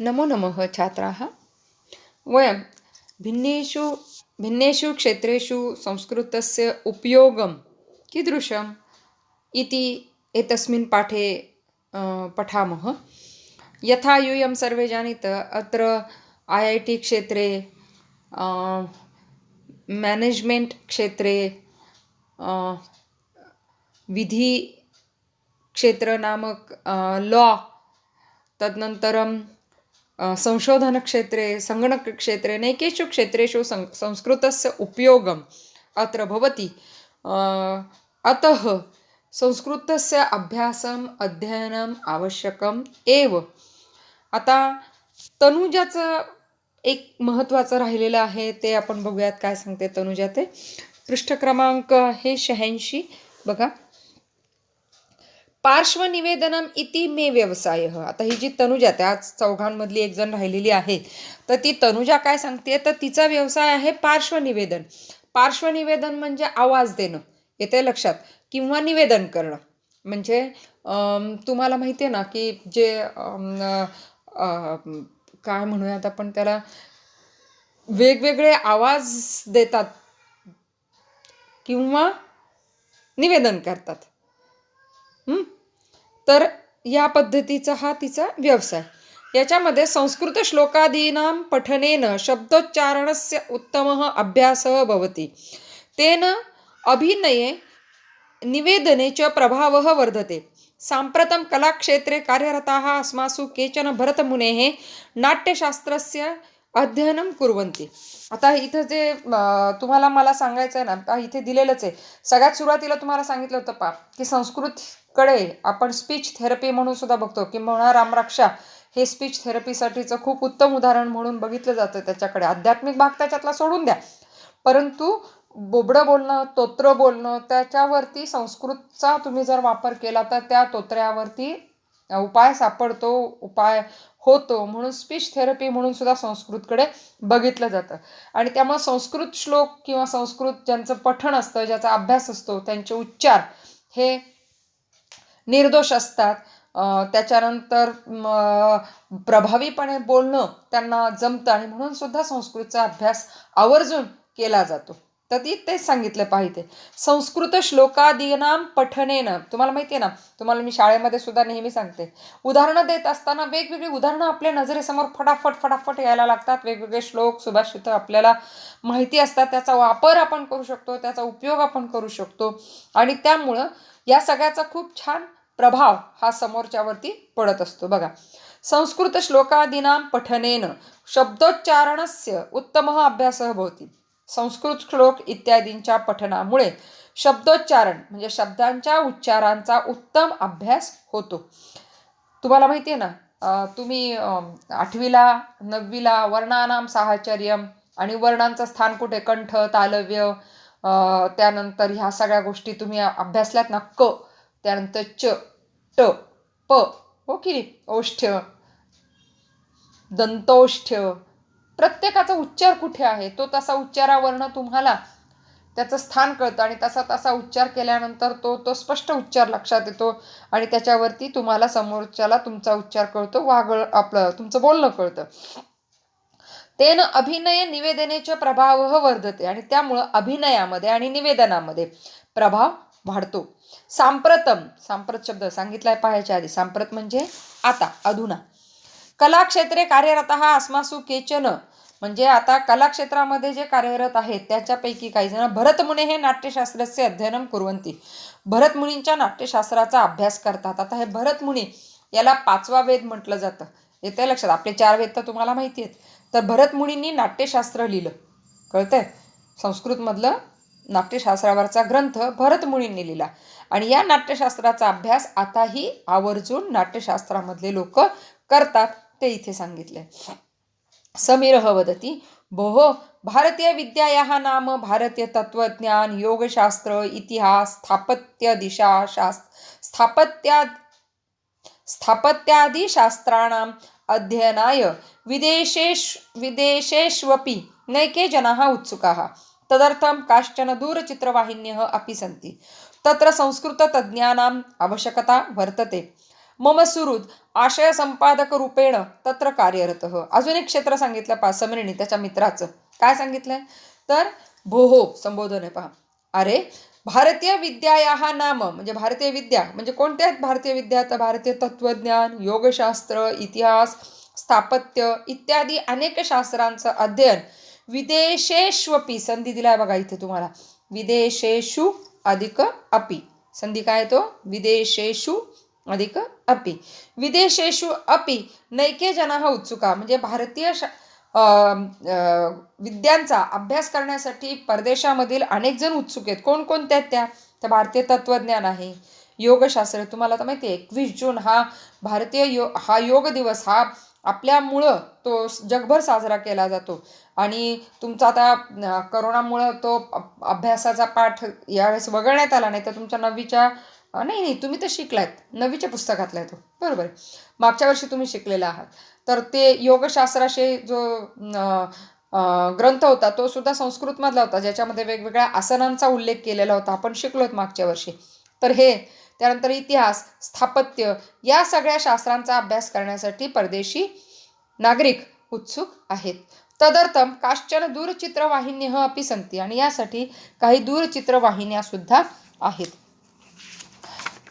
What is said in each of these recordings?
नमो नमः छात्राः। वयं भिन्नेषु भिन्नेषु क्षेत्रेषु संस्कृतस्य उपयोगं कीदृशम् इति एतस्मिन् पाठे पठामः। यथा यूयं सर्वे जानीत अत्र ऐ ऐ टि क्षेत्रे मेनेज्मेण्ट् क्षेत्रे विधिक्षेत्रनामक लॉ तदनन्तरं संशोधनक्षेत्रे सङ्गणकक्षेत्रे नैकेषु क्षेत्रेषु सं संस्कृतस्य उपयोगम् अत्र भवति। अतः संस्कृतस्य अभ्यासम् अध्ययनम् आवश्यकम् एव। आता तनुजाचं एक महत्त्वाचं राहिलेलं आहे ते आपण बघूयात काय सांगते तनुजा ते. पृष्ठ क्रमांक आहे शहाऐंशी बघा. पार्श्वनिवेदनम इति मे व्यवसाय. आता ही जी तनुजा त्या चौघांमधली एक जण राहिलेली आहे. तर ती तनुजा काय सांगते? तर तिचा व्यवसाय आहे पार्श्वनिवेदन. पार्श्वनिवेदन म्हणजे आवाज देणं. येते लक्षात? किंवा निवेदन करणं. म्हणजे तुम्हाला माहिती आहे ना की जे काय म्हणूयात आपण त्याला? वेगवेगळे आवाज देतात. किंवा निवेदन करतात. तर या पद्धतीचा हा तिचा व्यवसाय. याच्यामध्ये संस्कृत श्लोकादीनां पठनेन शब्दोच्चारणस्य उत्तमः अभ्यासः भवति. तेन अभिनये निवेदने च प्रभावः वर्धते. साम्प्रतं कलाक्षेत्रे कार्यरताः अस्मासु केचन भरतमुनेः नाट्यशास्त्रस्य अध्ययनं कुर्वन्ति. आता इथं जे तुम्हाला मला सांगायचं आहे ना इथे दिलेलंच आहे. सगळ्यात सुरुवातीला तुम्हाला सांगितलं होतं पा की संस्कृतकडे आपण स्पीच थेरपी म्हणून सुद्धा बघतो किंवा रामरक्षा हे स्पीच थेरपीसाठीचं खूप उत्तम उदाहरण म्हणून बघितलं जातं त्याच्याकडे. आध्यात्मिक भाग त्याच्यातला सोडून द्या. परंतु बोबडं बोलणं तोत्र बोलणं त्याच्यावरती संस्कृतचा तुम्ही जर वापर केला तर त्या तोत्र्यावरती उपाय सापडतो उपाय होतो म्हणून स्पीच थेरपी म्हणून सुद्धा संस्कृतकडे बघितलं जातं. आणि त्यामुळे संस्कृत श्लोक किंवा संस्कृत ज्यांचं पठण असतं ज्याचा अभ्यास असतो त्यांचे उच्चार हे निर्दोष असतात. त्याच्यानंतर प्रभावीपणे बोलणं त्यांना जमतं आणि म्हणून सुद्धा संस्कृतचा अभ्यास आवर्जून केला जातो. तर ती तेच सांगितलं पाहिजे. संस्कृत श्लोकादीनां पठनेनं. तुम्हाला माहिती आहे ना? तुम्हाला मी शाळेमध्ये सुद्धा नेहमी सांगते. उदाहरणं देत असताना वेगवेगळी उदाहरणं आपल्या नजरेसमोर फटाफट फटाफट यायला लागतात. वेगवेगळे श्लोक सुभाषितं आपल्याला माहिती असतात. त्याचा वापर आपण करू शकतो. त्याचा उपयोग आपण करू शकतो. आणि त्यामुळं या सगळ्याचा खूप छान प्रभाव हा समोरच्यावरती पडत असतो. बघा. संस्कृत श्लोकादीनां पठनेन. शब्दोच्चारणस्य उत्तमः अभ्यास भवति. संस्कृत श्लोक इत्यादींच्या पठनामुळे शब्दोच्चारण म्हणजे शब्दांच्या उच्चारांचा उत्तम अभ्यास होतो. तुम्हाला माहिती आहे ना तुम्ही आठवीला नववीला वर्णानाम साहचर्यम आणि वर्णांचं स्थान कुठे? कंठ तालव्य त्यानंतर ह्या सगळ्या गोष्टी तुम्ही अभ्यासल्यात ना क त्यानंतर च ट प हो की ओष्ठ्य दंतोष्ठ्य प्रत्येकाचा उच्चार कुठे आहे? तो तसा उच्चारावरनं तुम्हाला त्याचं स्थान कळतं आणि तसा तसा उच्चार केल्यानंतर तो तो स्पष्ट उच्चार लक्षात येतो आणि त्याच्यावरती तुम्हाला समोरच्याला तुमचा उच्चार कळतो वागळ आपलं तुमचं बोलणं कळतं. तेन अभिनय निवेदनेच्या प्रभाव वर्धते आणि त्यामुळं अभिनयामध्ये आणि निवेदनामध्ये प्रभाव वाढतो. सांप्रतम सांप्रत शब्द सांगितलाय पाहायच्या आधी. सांप्रत म्हणजे आता अधुना. कलाक्षेत्रे कार्यरत हा अस्मासू केचन. म्हणजे आता कलाक्षेत्रामध्ये जे कार्यरत आहेत त्याच्यापैकी काही जण भरतमुने हे नाट्यशास्त्राचे अध्ययन कुरवंती भरतमुनींच्या नाट्यशास्त्राचा अभ्यास करतात. आता हे भरतमुनी याला पाचवा वेद म्हटलं जातं. येते लक्षात? आपले चार वेद तर तुम्हाला माहिती आहेत. तर भरतमुनींनी नाट्यशास्त्र लिहिलं. कळतंय? संस्कृतमधलं नाट्यशास्त्रावरचा ग्रंथ भरतमुनींनी लिहिला. आणि या नाट्यशास्त्राचा अभ्यास आताही आवर्जून नाट्यशास्त्रामधले लोक करतात. ते इथे सांगितले. समीरः वदति भोः भारतीयविद्यायाः नाम भारतीयतत्त्वज्ञान योगशास्त्र इतिहास स्थापत्यदिशा शास् स्थापत्या स्थापत्यादिशास्त्राणाम् अध्ययनाय विदेशेष् विदेशेष्वपि नैके जनाः उत्सुकाः। तदर्थं काश्चन दूरचित्रवाहिन्यः अपि सन्ति। तत्र संस्कृततज्ञानाम् आवश्यकता वर्तते। मम सुहृद आशय संपादक रूपेण तत्र कार्यरत. अजून एक क्षेत्र सांगितलं पा समरिणी त्याच्या मित्राचं. काय सांगितलंय? तर भोहो संबोधन आहे पहा. अरे भारतीय विद्या या हा नाम म्हणजे भारतीय विद्या म्हणजे कोणत्या आहेत भारतीय विद्या तर भारतीय तत्त्वज्ञान योगशास्त्र इतिहास स्थापत्य इत्यादी अनेक शास्त्रांचं अध्ययन विदेशेष्वपी संधी दिलाय बघा इथे तुम्हाला. विदेशेषु अधिक अपि. संधी काय तो? विदेशेषु अधिक अपि. विदेशेषु अपि नैके जनाः उत्सुका म्हणजे भारतीय शा विद्यांचा अभ्यास करण्यासाठी परदेशामधील अनेक जण उत्सुक आहेत. कोणकोणत्या आहेत त्या? तर भारतीय तत्त्वज्ञान आहे. योगशास्त्र तुम्हाला तर माहिती आहे एकवीस जून हा भारतीय यो हा योग दिवस हा आपल्यामुळं तो जगभर साजरा केला जातो. आणि तुमचा आता करोनामुळं तो अभ्यासाचा पाठ यावेळेस वगळण्यात आला नाही तर तुमच्या नववीच्या नाही नाही तुम्ही तर शिकलायत. नवीच्या पुस्तकातला आहे तो. बरोबर आहे. मागच्या वर्षी तुम्ही शिकलेला आहात. तर ते योगशास्त्राशी जो ग्रंथ होता तो सुद्धा संस्कृतमधला होता ज्याच्यामध्ये वेगवेगळ्या आसनांचा उल्लेख केलेला होता. आपण शिकलोत मागच्या वर्षी. तर हे त्यानंतर इतिहास स्थापत्य या सगळ्या शास्त्रांचा अभ्यास करण्यासाठी परदेशी नागरिक उत्सुक आहेत. तदर्थम काश्चन दूरचित्रवाहिन्यः अपि संती आणि यासाठी काही दूरचित्रवाहिन्या सुद्धा आहेत.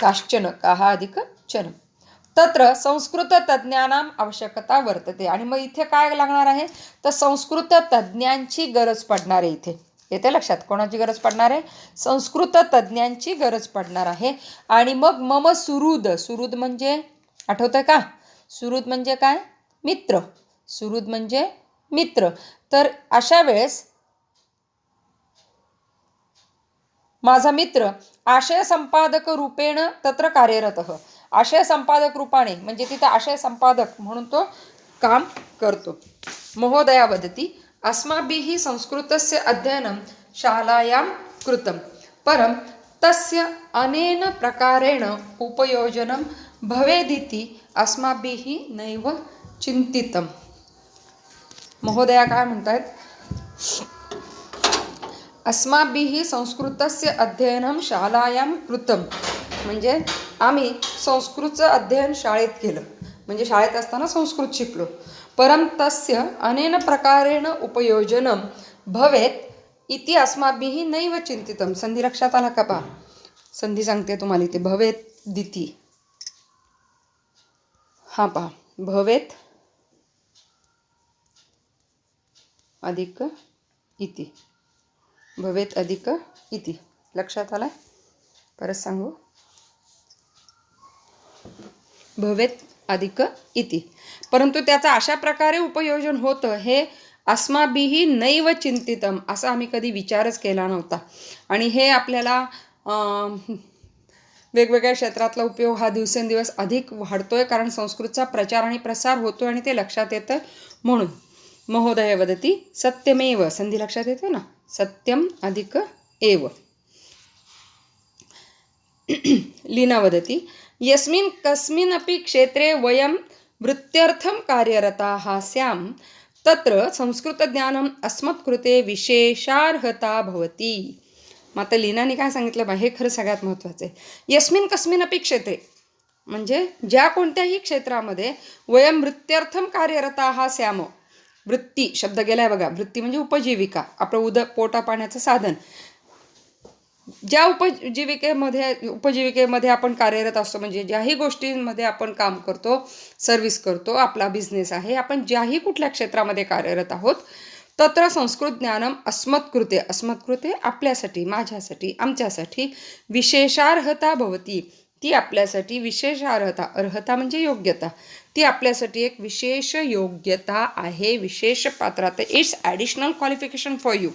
काश्चन काह अधिक तत्र संस्कृत तज्ज्ञानाम आवश्यकता वर्तते. आणि मग इथे काय लागणार आहे? तर संस्कृत तज्ज्ञांची गरज पडणार आहे इथे. येते लक्षात? कोणाची गरज पडणार आहे? संस्कृत तज्ज्ञांची गरज पडणार आहे. आणि मग मम सुहृद. सुहृद म्हणजे? आठवतंय का? सुहृद म्हणजे काय? मित्र. सुहृद म्हणजे मित्र. तर अशा वेळेस माझा मित्र आशय संपादक रूपेण तत्र कार्यरत. आशय संपादक रूपाने म्हणजे तिथं आशय संपादक म्हणून तो काम करतो. महोदया वदति अस्माभिः संस्कृतस्य अध्ययनं शालायां कृतं. परं तस्य अनेन प्रकारेण उपयोजनं भवेदिति अस्माभिः नैव चिन्तितं महोदया काय म्हणतायत? अस्माभिः संस्कृतस्य अध्ययनं शालायां कृतं म्हणजे आम्ही संस्कृतचं अध्ययन शाळेत केलं. म्हणजे शाळेत असताना संस्कृत शिकलो. परं तस्य अनेन प्रकारेण उपयोजनं भवेत् इति अस्माभिः नैव चिंतितं संधी लक्षात आला का पहा संधी सांगते तुम्हाला इथे. भवेत दिती. हां पहा भवेत अधिक इति. भवेत अधिक इति. लक्षात आलाय? परत सांगू? भवेत अधिक इति. परंतु त्याचा अशा प्रकारे उपयोजन होतं हे अस्माभिः नैव चिंतितम असा आम्ही कधी विचारच केला नव्हता. आणि हे आपल्याला वेगवेगळ्या क्षेत्रातला उपयोग हा दिवसेंदिवस अधिक वाढतोय कारण संस्कृतचा प्रचार आणि प्रसार होतो आणि ते लक्षात येतं म्हणून. महोदय वदती सत्यमेव. संधी लक्षात येते ना? सत्यम अधिक एव. लीना वदति यस्मिन् कस्मिन्नपि क्षेत्रे वयं वृत्त्यर्थं कार्यरताः स्यां तत्र संस्कृतज्ञानम् अस्मत्कृते विशेषार्हता भवति। मात्र आता लीनाने काय सांगितलं बा? हे खरं सगळ्यात महत्त्वाचं आहे. यस्मिन कस्मिन अपि क्षेत्रे म्हणजे ज्या कोणत्याही क्षेत्रामध्ये वयं वृत्त्यर्थम कार्यरता हा वृत्ती शब्द गेलाय बघा. वृत्ती म्हणजे उपजीविका आपलं उद पोटा पाण्याचं साधन. ज्या उपजीविकेमध्ये उपजीविकेमध्ये आपण कार्यरत असतो म्हणजे ज्याही गोष्टींमध्ये आपण काम करतो सर्व्हिस करतो आपला बिझनेस आहे आपण ज्याही कुठल्या क्षेत्रामध्ये कार्यरत आहोत तत्र संस्कृत ज्ञानम अस्मत्कृते. अस्मत्कृते आपल्यासाठी माझ्यासाठी आमच्यासाठी विशेषार्हता भवती. ती आपल्यासाठी विशेष अर्हता अर्हता म्हणजे योग्यता. ती आपल्यासाठी एक विशेष योग्यता आहे विशेष पात्रता it's additional qualification for you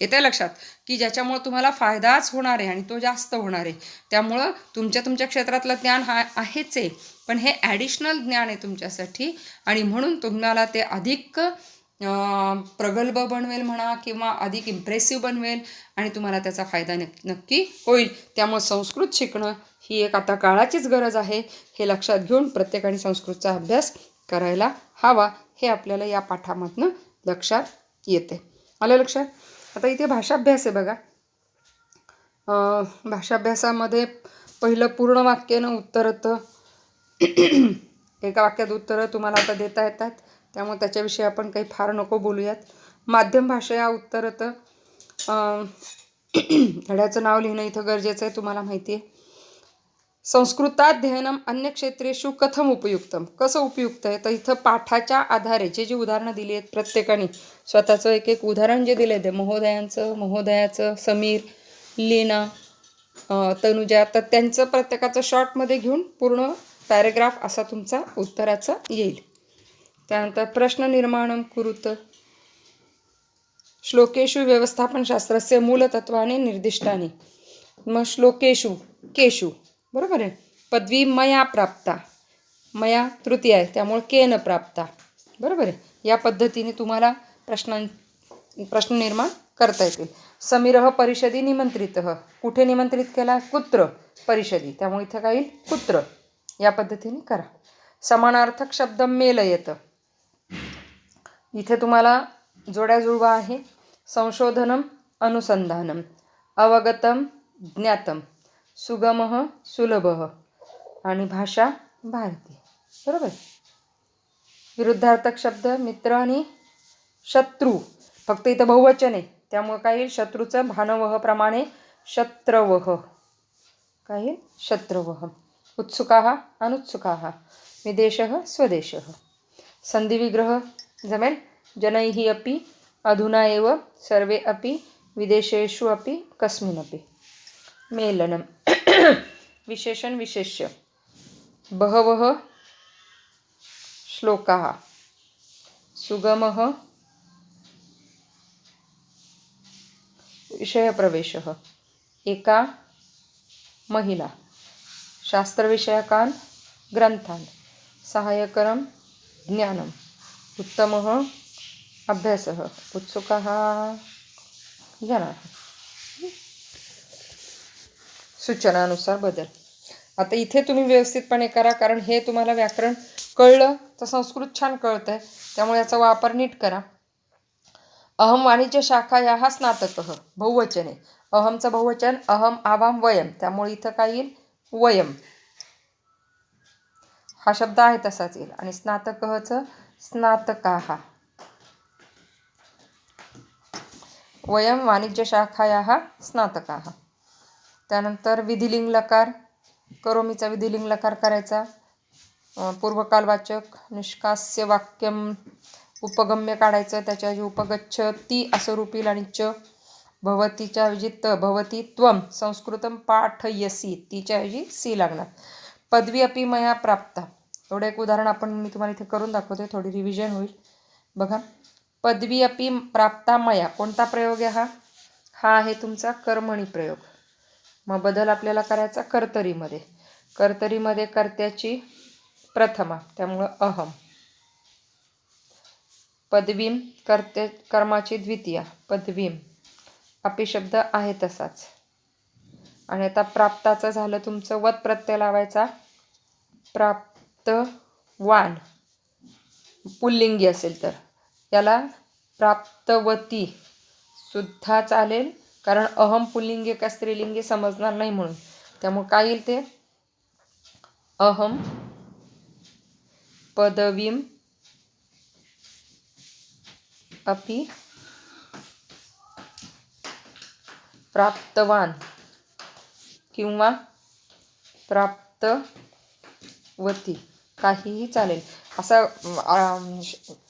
येते लक्षात? की ज्याच्यामुळं तुम्हाला फायदाच होणार आहे आणि तो जास्त होणार आहे. त्यामुळं तुमच्या तुमच्या क्षेत्रातलं ज्ञान हा आहेच आहे. पण हे ॲडिशनल ज्ञान आहे तुमच्यासाठी आणि म्हणून तुम्हाला ते अधिक प्रगल्भ बनवेल म्हणा किंवा अधिक इम्प्रेसिव्ह बनवेल आणि तुम्हाला त्याचा फायदा नक् नक्की होईल. त्यामुळं संस्कृत शिकणं ही एक आता काळाचीच गरज आहे. हे लक्षात घेऊन प्रत्येकाने संस्कृतचा अभ्यास करायला हवा हे आपल्याला या पाठामधनं लक्षात येते. आलं लक्षात? आता इथे भाषाभ्यास आहे बघा. भाषाभ्यासामध्ये पहिलं पूर्ण वाक्यानं उत्तरतं एका वाक्यात उत्तरं तुम्हाला आता देता येतात. त्यामुळे त्याच्याविषयी आपण काही फार नको बोलूयात. माध्यम भाषा या उत्तरतं धड्याचं नाव लिहिणं इथं गरजेचं आहे तुम्हाला माहिती आहे. संस्कृताध्ययनम अन्य क्षेत्रेषु कथम उपयुक्तम? कसं उपयुक्त आहे? तर इथं पाठाच्या आधारे जे जी उदाहरणं दिली आहेत प्रत्येकाने स्वतःचं एक एक उदाहरण जे दिलं आहे ते महोदयांचं महोदयाचं समीर लीना तनुजा तर त्यांचं प्रत्येकाचं शॉर्टमध्ये घेऊन पूर्ण पॅरेग्राफ असा तुमचा उत्तराचा येईल. त्यानंतर प्रश्न निर्माणं कुरुत श्लोकेषु व्यवस्थापनशास्त्रस्य मूलतत्वाने निर्दिष्टाने. मग श्लोकेषु केषु. बरोबर आहे. पदवी मया प्राप्ता. मया तृतीय आहे त्यामुळे केन प्राप्ता. बरोबर आहे. या पद्धतीने तुम्हाला प्रश्नां प्रश्न निर्माण करता येतील. समीरह परिषदी निमंत्रित. कुठे निमंत्रित केला? कुत्र परिषदी. त्यामुळे इथं काय येईल? कुत्र. या पद्धतीने करा. समानार्थक शब्द मेलयत. इथे तुम्हाला जोड्या जुळवा आहे. संशोधनम अनुसंधानम. अवगतम ज्ञातम. सुगम सुलभ. आणि भाषा भारती बरोबर? विरुद्धार्थक शब्द मित्र आणि शत्रू. फक्त इथं बहुवचन आहे. त्यामुळं काय येईल? शत्रूचं भानवह प्रमाणे शत्रवह काय येईल? शत्रवह उत्सुका अनुत्सुका. विदेश स्वदेश. संधिविग्रह जमेल? जनैः अपि अधुना एव सर्वे अपि विदेशेषु अपि कस्मिन्नपि मेलनम्. विशेषण विशेष्य. बहवः श्लोकाः. सुगमः विषयप्रवेशः. एका महिला. शास्त्रविषयकान् ग्रन्थान् सहायकरं ज्ञानम्. उत्तमः अभ्यासः. उत्सुकः जनाः. सूचनानुसार बदल. आता इथे तुम्ही व्यवस्थितपणे करा कारण हे तुम्हाला व्याकरण कळलं तर संस्कृत छान कळतं आहे त्यामुळे याचा वापर नीट करा. अहम वाणिज्य शाखा या हा स्नातक बहुवचन. अहमचं बहुवचन अहम आवाम वयम. त्यामुळे इथं काय येईल? वयम. हा शब्द आहे तसाच येईल. आणि स्नातकचं स्नातकाः. वयम वाणिज्यशाखायाः स्नातकाः. त्यानंतर विधिलिंग लकार करोमीचा विधिलिंग लकार करायचा पूर्वकालवाचक निष्कास्य वाक्यम उपगम्य काढायचं त्याच्याऐवजी उपगच्छ ती असं रूपील आणि च भवतीच्या ऐवजी त भवती त्वम संस्कृतम पाठयसी तिच्याऐवजी सी लागणार. पदवी अपि मया प्राप्ता. एवढं एक उदाहरण आपण मी तुम्हाला इथे करून दाखवते थोडी रिव्हिजन होईल. बघा. पदवी अपि प्राप्ता मया. कोणता प्रयोग आहे हा? हा आहे तुमचा कर्मणी प्रयोग. मग बदल आपल्याला करायचा कर्तरीमध्ये. कर्तरीमध्ये कर्त्याची प्रथमा त्यामुळं अहम. पदवीम कर्ते कर्माची द्वितीया पदवीम. अपिशब्द आहे तसाच. आणि आता प्राप्ताचं झालं तुमचं वत प्रत्यय लावायचा. प्राप्तवान. पुल्लिंगी असेल तर. याला प्राप्तवती सुद्धा चालेल. कारण अहम पुल्लिंगे का स्त्रीलिंगे समजणार नाही म्हणून. त्यामुळे काय येईल ते? अहम पदवीम अपि प्राप्तवान किंवा प्राप्तवती. काहीही चालेल. असा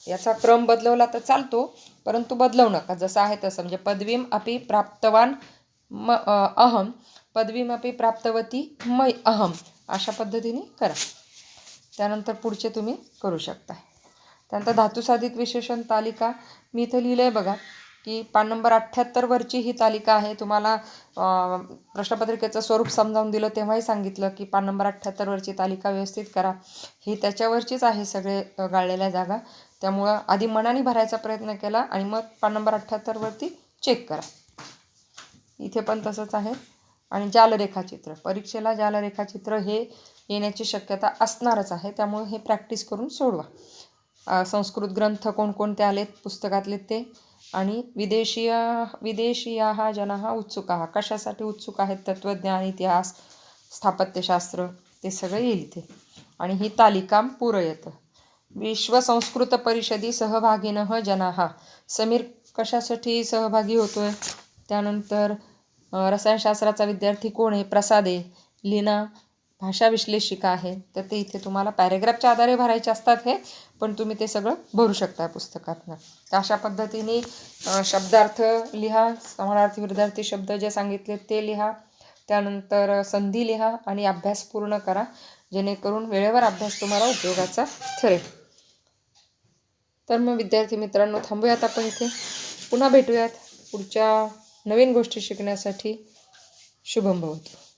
याचा क्रम बदलवला तर चालतो परंतु बदलवू नका. जसं आहे तसं. म्हणजे पदवीम अपि प्राप्तवान म अहम पदवीम अपि प्राप्तवती मै अहम अशा पद्धतीने करा. त्यानंतर पुढचे तुम्ही करू शकता त्यानंतर धातुसाधित विशेषण तालिका. मी इथं लिहिलं आहे बघा. की पान नंबर अठ्ठ्याहत्तरवरची ही तालिका आहे. तुम्हाला प्रश्नपत्रिकेचं स्वरूप समजावून दिलं तेव्हाही सांगितलं की पान नंबर अठ्ठ्याहत्तरवरची तालिका व्यवस्थित करा. ही त्याच्यावरचीच आहे सगळे गाळलेल्या जागा. त्यामुळं आधी मनाने भरायचा प्रयत्न केला आणि मग पान नंबर अठ्ठ्याहत्तरवरती चेक करा. इथे पण तसंच आहे. आणि जालरेखाचित्र. परीक्षेला जालरेखाचित्र हे येण्याची शक्यता असणारच आहे. त्यामुळे हे प्रॅक्टिस करून सोडवा. संस्कृत ग्रंथ कोणकोणते आलेत पुस्तकातले ते. आणि विदेशीय विदेशीया हा जनाः उत्सुकाः. कशासाठी उत्सुक आहेत? तत्त्वज्ञान इतिहास स्थापत्यशास्त्र ते सगळं येईल इथे. आणि ही तालिका पूरयत. विश्व संस्कृत परिषदी सहभागिनः जनाः. समीर कशासाठी सहभागी होतो आहे त्यानंतर रसायनशास्त्राचा विद्यार्थी कोण आहे? प्रसादे लीना भाषा विश्लेषिका आहे तर ते इथे तुम्हाला पॅरेग्राफच्या आधारे भरायचे असतात हे पण तुम्ही ते सगळं भरू शकता पुस्तकातनं. तर अशा पद्धतीने शब्दार्थ लिहा समानार्थी विरुद्धार्थी शब्द जे सांगितले ते लिहा त्यानंतर संधी लिहा आणि अभ्यास पूर्ण करा जेणेकरून वेळेवर अभ्यास तुम्हाला उपयोगाचा ठरेल. तर मग विद्यार्थी मित्रांनो थांबूयात आपण इथे. पुन्हा भेटूयात. पुढच्या नवीन गोष्टी शिकण्यासाठी शुभम भवतो.